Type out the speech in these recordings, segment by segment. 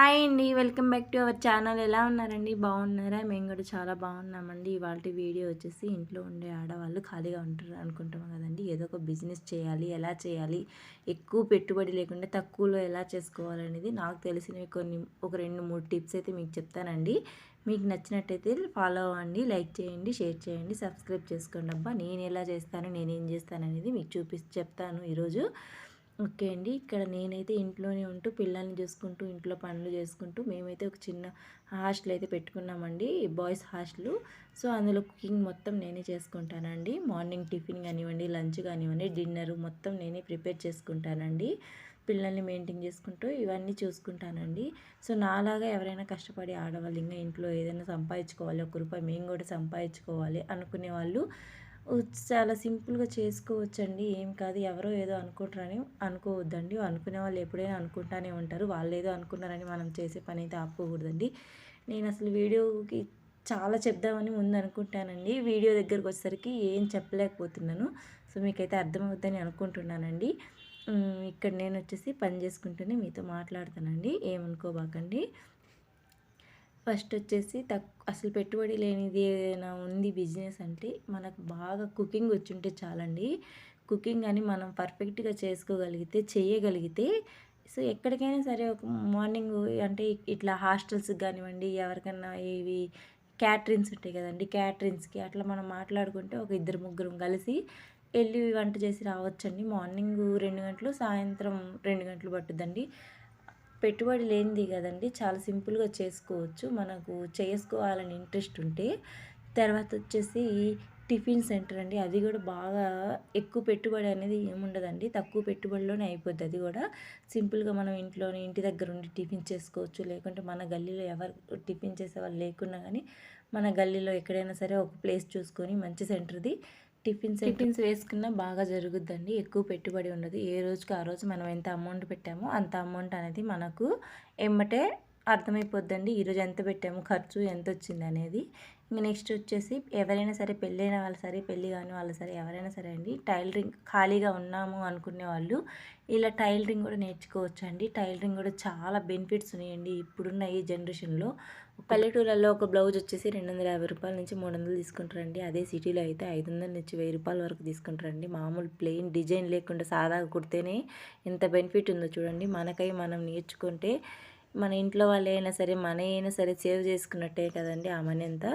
Hi అండి welcome back to our channel. ఎలా ఉన్నారండి? బాగున్నారా? మేము కూడా చాలా బాగున్నామండి. ఇవాళ వీడియో వచ్చేసి ఇంట్లో ఉండే ఆడవాళ్ళు ఖాళీగా ఉంటారు అనుకుంటాం కదండి. ఏదో ఒక బిజినెస్ చేయాలి ఎలా చేయాలి ఎక్కువ పెట్టుబడి లేకుండా తక్కువలో ఎలా చేసుకోవాలనేది నాకు తెలిసినవి కొన్ని ఒక రెండు మూడు టిప్స్ అయితే మీకు చెప్తానండి. మీకు నచ్చినట్టయితే ఫాలో అవ్వండి లైక్ చేయండి షేర్ చేయండి సబ్స్క్రైబ్ చేసుకోండి. అబ్బా నేను ఎలా చేస్తాను నేనేం చేస్తాను అనేది మీకు చూపి చెప్తాను ఈరోజు. ఓకే అండి. ఇక్కడ నేనైతే ఇంట్లోనే ఉంటూ పిల్లల్ని చూసుకుంటూ ఇంట్లో పనులు చేసుకుంటూ మేమైతే ఒక చిన్న హాస్టల్ అయితే పెట్టుకున్నామండి బాయ్స్ హాస్టల్. సో అందులో కుకింగ్ మొత్తం నేనే చేసుకుంటానండి. మార్నింగ్ టిఫిన్ కానివ్వండి లంచ్ కానివ్వండి డిన్నర్ మొత్తం నేనే ప్రిపేర్ చేసుకుంటానండి. పిల్లల్ని మెయింటైన్ చేసుకుంటూ ఇవన్నీ చూసుకుంటానండి. సో నాలాగా ఎవరైనా కష్టపడి ఆడవాళ్ళు ఇంకా ఇంట్లో ఏదైనా సంపాదించుకోవాలి ఒక రూపాయి మేము కూడా సంపాదించుకోవాలి అనుకునే వాళ్ళు చాలా సింపుల్గా చేసుకోవచ్చండి. ఏం కాదు ఎవరో ఏదో అనుకుంటారని అనుకోవద్దండి. అనుకునే వాళ్ళు ఎప్పుడైనా అనుకుంటానే ఉంటారు. వాళ్ళు ఏదో అనుకున్నారని మనం చేసే పని అయితే ఆపుకోకూడదండి. నేను అసలు వీడియోకి చాలా చెప్దామని ముందు అనుకుంటానండి. వీడియో దగ్గరకు వచ్చేసరికి ఏం చెప్పలేకపోతున్నాను. సో మీకైతే అర్థమవుతుందని అనుకుంటున్నానండి. ఇక్కడ నేను వచ్చేసి పని చేసుకుంటూనే మీతో మాట్లాడతానండి. ఏమనుకోబాకండి ఫస్ట్ వచ్చేసి తక్కు అసలు పెట్టుబడి లేనిది ఏదైనా ఉంది బిజినెస్ అంటే మనకు బాగా కుకింగ్ వచ్చుంటే చాలండి. కుకింగ్ అని మనం పర్ఫెక్ట్గా చేసుకోగలిగితే చేయగలిగితే సో ఎక్కడికైనా సరే ఒక మార్నింగ్ అంటే ఇట్లా హాస్టల్స్కి కానివ్వండి ఎవరికైనా ఇవి క్యాటరింగ్స్ ఉంటాయి కదండి క్యాటరింగ్స్కి అట్లా మనం మాట్లాడుకుంటే ఒక ఇద్దరు ముగ్గురం కలిసి వెళ్ళి వంట చేసి రావచ్చండి. మార్నింగ్ రెండు గంటలు సాయంత్రం రెండు గంటలు పట్టుద్దండి. పెట్టుబడి లేనిది కదండి. చాలా సింపుల్గా చేసుకోవచ్చు. మనకు చేసుకోవాలని ఇంట్రెస్ట్ ఉంటే. తర్వాత వచ్చేసి టిఫిన్ సెంటర్ అండి. అది కూడా బాగా ఎక్కువ పెట్టుబడి అనేది ఏముండదండి. తక్కువ పెట్టుబడిలోనే అయిపోద్ది అది కూడా. సింపుల్గా మనం ఇంట్లోనే ఇంటి దగ్గర ఉండి టిఫిన్ చేసుకోవచ్చు. లేకుంటే మన గల్లీలో ఎవరు టిఫిన్ చేసే వాళ్ళు లేకున్నా కానీ మన గల్లీలో ఎక్కడైనా సరే ఒక ప్లేస్ చూసుకొని మంచి సెంటర్ది టిఫిన్స్ టిఫిన్స్ వేసుకున్నా బాగా జరుగుద్దండి. ఎక్కువ పెట్టుబడి ఉండదు. ఏ రోజుకి ఆ రోజు మనం ఎంత అమౌంట్ పెట్టామో అంత అమౌంట్ అనేది మనకు ఎమ్మటే అర్థమైపోద్దండి. ఈరోజు ఎంత పెట్టాము? ఖర్చు ఎంత వచ్చింది అనేది నెక్స్ట్ వచ్చేసి ఎవరైనా సరే పెళ్ళైన వాళ్ళు సరే పెళ్ళి కాని వాళ్ళు సరే ఎవరైనా సరే అండి టైలరింగ్ ఖాళీగా ఉన్నాము అనుకునే వాళ్ళు ఇలా టైలరింగ్ కూడా నేర్చుకోవచ్చు అండి టైలరింగ్ కూడా చాలా బెనిఫిట్స్ ఉన్నాయండి ఇప్పుడున్న ఈ జనరేషన్లో. పల్లెటూళ్ళల్లో ఒక బ్లౌజ్ వచ్చేసి రెండు వందల యాభై రూపాయల నుంచి మూడు వందలు తీసుకుంటారండి. అదే సిటీలో అయితే ఐదు వందల నుంచి వెయ్యి రూపాయల వరకు తీసుకుంటారండి. మామూలు ప్లెయిన్ డిజైన్ లేకుండా సాదాగా కుడితేనే ఎంత బెనిఫిట్ ఉందో చూడండి. మనకై మనం నేర్చుకుంటే మన ఇంట్లో వాళ్ళు అయినా సరే మన అయినా సరే సేవ్ చేసుకున్నట్టే కదండి ఆ మనీ అంతా.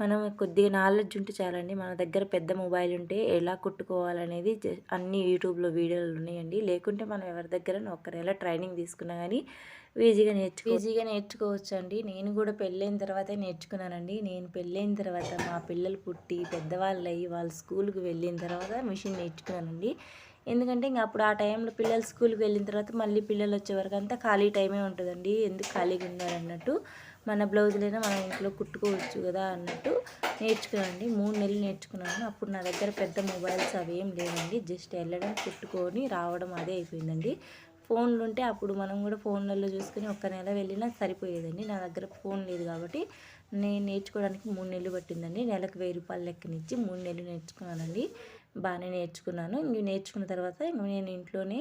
మనం కొద్దిగా నాలెడ్జ్ ఉంటే చాలండి. మన దగ్గర పెద్ద మొబైల్ ఉంటే ఎలా కుట్టుకోవాలనేది అన్ని యూట్యూబ్లో వీడియోలు ఉన్నాయండి. లేకుంటే మనం ఎవరి దగ్గర ఒక్కరు ట్రైనింగ్ తీసుకున్నా కానీ ఈజీగా నేర్చుకో ఈజీగా నేర్చుకోవచ్చు అండి నేను కూడా పెళ్ళైన తర్వాతే నేర్చుకున్నానండి. నేను పెళ్ళైన తర్వాత మా పిల్లలు పుట్టి పెద్దవాళ్ళు అయ్యి వాళ్ళు స్కూల్కి వెళ్ళిన తర్వాత మిషన్ నేర్చుకున్నానండి. ఎందుకంటే ఇంక అప్పుడు ఆ టైంలో పిల్లలు స్కూల్కి వెళ్ళిన తర్వాత మళ్ళీ పిల్లలు వచ్చే వరకు అంతా ఖాళీ టైమే ఉంటుందండి. ఎందుకు ఖాళీగా ఉండాలన్నట్టు మన బ్లౌజులైనా మనం ఇంట్లో కుట్టుకోవచ్చు కదా అన్నట్టు నేర్చుకున్నానండి. మూడు నెలలు నేర్చుకున్నాను. అప్పుడు నా దగ్గర పెద్ద మొబైల్స్ అవి ఏం లేవండి. జస్ట్ వెళ్ళడం కుట్టుకొని రావడం అదే అయిపోయిందండి. ఫోన్లు ఉంటే అప్పుడు మనం కూడా ఫోన్లలో చూసుకుని ఒక్క నెల వెళ్ళినా సరిపోయేదండి. నా దగ్గర ఫోన్ లేదు కాబట్టి నేను నేర్చుకోవడానికి మూడు నెలలు పట్టిందండి. నెలకు వెయ్యి రూపాయలు లెక్కనిచ్చి మూడు నెలలు నేర్చుకున్నానండి. బాగానే నేర్చుకున్నాను. ఇంక నేర్చుకున్న తర్వాత ఇంక నేను ఇంట్లోనే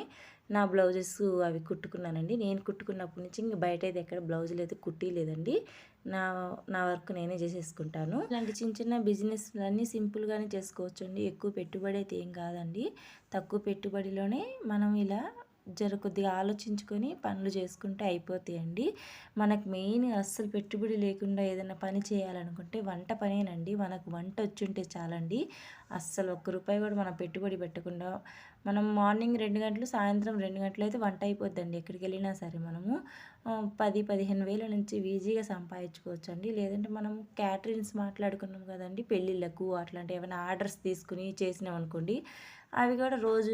నా బ్లౌజెస్ అవి కుట్టుకున్నానండి. నేను కుట్టుకున్నప్పటి నుంచి ఇంక బయట అయితే ఎక్కడ బ్లౌజులు అయితే కుట్టి లేదండి. నా నా వర్క్ నేనే చేసేసుకుంటాను. ఇలాంటి చిన్న చిన్న బిజినెస్లన్నీ సింపుల్గానే చేసుకోవచ్చు అండి ఎక్కువ పెట్టుబడి అయితే ఏం కాదండి. తక్కువ పెట్టుబడిలోనే మనం ఇలా జర కొద్దిగా ఆలోచించుకొని పనులు చేసుకుంటే అయిపోతాయండి. మనకు మెయిన్ అస్సలు పెట్టుబడి లేకుండా ఏదైనా పని చేయాలనుకుంటే వంట పనేనండి. మనకు వంట వచ్చుంటే చాలండి. అస్సలు ఒక్క రూపాయి కూడా మనం పెట్టుబడి పెట్టకుండా మనం మార్నింగ్ రెండు గంటలు సాయంత్రం రెండు గంటలు అయితే వంట అయిపోద్దండి. ఎక్కడికి వెళ్ళినా సరే మనము. పది పదిహేను వేల నుంచి ఈజీగా సంపాదించుకోవచ్చు అండి లేదంటే మనం క్యాటరింగ్స్ మాట్లాడుకున్నాం కదండి పెళ్ళిళ్ళకు అట్లాంటి ఏమైనా ఆర్డర్స్ తీసుకుని చేసినాం అనుకోండి అవి కూడా రోజు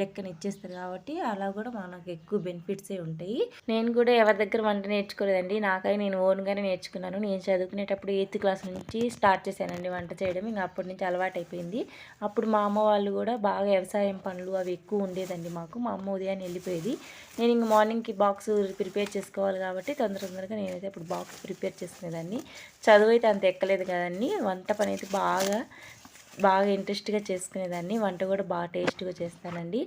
లెక్కన ఇచ్చేస్తారు కాబట్టి అలా కూడా మనకు ఎక్కువ బెనిఫిట్సే ఉంటాయి. నేను కూడా ఎవరి దగ్గర వంట నేర్చుకోలేదండి. నాకై నేను ఓన్గానే నేర్చుకున్నాను. నేను చదువుకునేటప్పుడు ఎయిత్ క్లాస్ నుంచి స్టార్ట్ చేశానండి వంట చేయడం. ఇంకా అప్పటి నుంచి అలవాటు అయిపోయింది అప్పుడు మా అమ్మ వాళ్ళు కూడా బాగా వ్యవసాయం పనులు అవి ఎక్కువ ఉండేదండి మాకు. మా అమ్మ ఉదయాన్నే వెళ్ళిపోయేది. నేను ఇంక మార్నింగ్కి బాక్స్ ప్రిపేర్ చేసుకోవాలి కాబట్టి తొందర తొందరగా నేనైతే అప్పుడు బాక్స్ ప్రిపేర్ చేసుకునేదాన్ని. చదువు అయితే అంత ఎక్కలేదు కదండి. వంట పని అయితే బాగా బాగా ఇంట్రెస్ట్గా చేసుకునేదాన్ని. వంట కూడా బాగా టేస్ట్గా చేస్తానండి.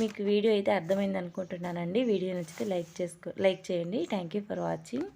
మీకు వీడియో అయితే అర్థమైంది అనుకుంటున్నానండి వీడియో నచ్చితే లైక్ చేసుకో లైక్ చేయండి. Thank you for watching.